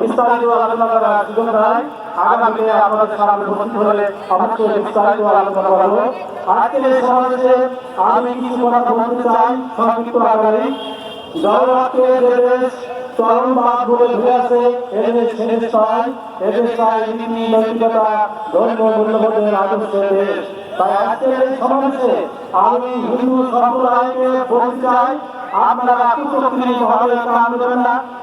বিস্তারিত আলোচনা করার সুযোগ নাই। আগামীতে আপনাদের সামনে উপস্থিত হলে অবশ্যই বিস্তারিত আলোচনা করব আজকের এই সমাবেশে আমি কিছু কথা বলতে চাই সংক্ষিপ্ত আকারে। জগন্নাথকে যে দেশ বলে ধর্ম চাই, আপনারা কুচক্রি ভাবে কাম দেবেন না।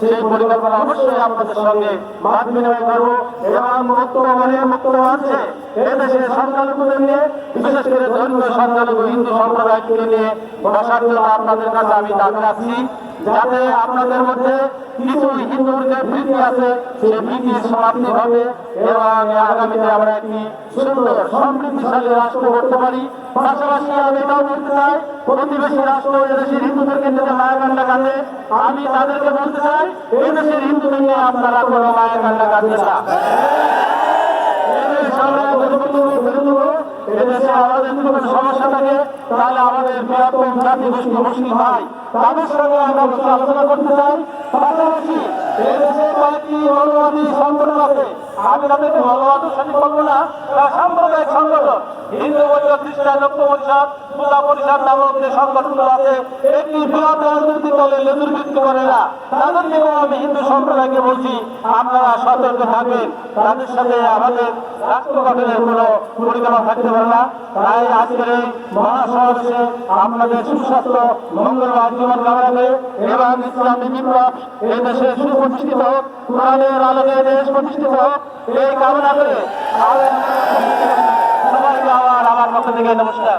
সেই পরিকল্পনা অবশ্যই আপনাদের সঙ্গে মত বিনিময় করব। এবং মুক্ত মনে মুক্ত আছে। এদেশে সংখ্যালঘুদের নিয়ে, বিশেষ করে ধর্মীয় সংখ্যালঘু হিন্দু সম্প্রদায়কে নিয়ে বসার জন্য আপনাদের কাছে আমি দাবি রাখছি। যাতে আপনাদের মধ্যে কিছু হিন্দুর যে ভীতি আছে, সেই ভীতি সমাপ্তি হবে এবং আগামীতে আমরা একটি সুন্দর সমৃদ্ধিশালী রাষ্ট্র করতে পারি। পাশাপাশি আমি এটাও বলতে চাই, প্রতিবেশী রাষ্ট্র এদেশের হিন্দুদেরকে নিয়ে মায়াকান্ডা কাঁদে, আমি তাদেরকে বলতে চাই এদেশের হিন্দুদের নিয়ে আপনারা কোনো মায়া মায়াকান্ডা কাঁদবেন না। আমাদের যদি কোনো সমস্যা থাকে, তাহলে আমাদের বৃহত্তম জাতি গোষ্ঠী মুসলিম ভাই, তাদের সঙ্গে আমরা বসে আলোচনা করতে চাই। পাশাপাশি এদেশে কয়েকটি সংগঠন আছে আমি মৌলবাদী সাথে বলব না সাম্প্রদায়িক সংগঠন, হিন্দু বৈদ্য খ্রিস্টান, ঐক্য পরিষদ পূজা পরিষদ নামক যে সংগঠনগুলো আছে, একটি বৃহৎ রাজনৈতিক দলের নেতৃত্ব করে না। তাদেরকেও আমি হিন্দু সম্প্রদায়কে বলছি, আপনারা সতর্ক থাকবেন। তাদের সাথে আমাদের রাষ্ট্র গঠনের কোনো পরিকল্পনা থাকতে পারে না। তাই আজকের এই মহাসমাবেশে আপনাদের সুস্বাস্থ্য মঙ্গলবার জীবন কামনা করে এবং ইসলামী বিপ্লব এই দেশে সুপ্রতিষ্ঠিত হোক, কোরআনের আলোকে দেশ প্রতিষ্ঠিত হোক এই কামনা করে সবাইকে আবার আমার পক্ষ থেকে নমস্কার।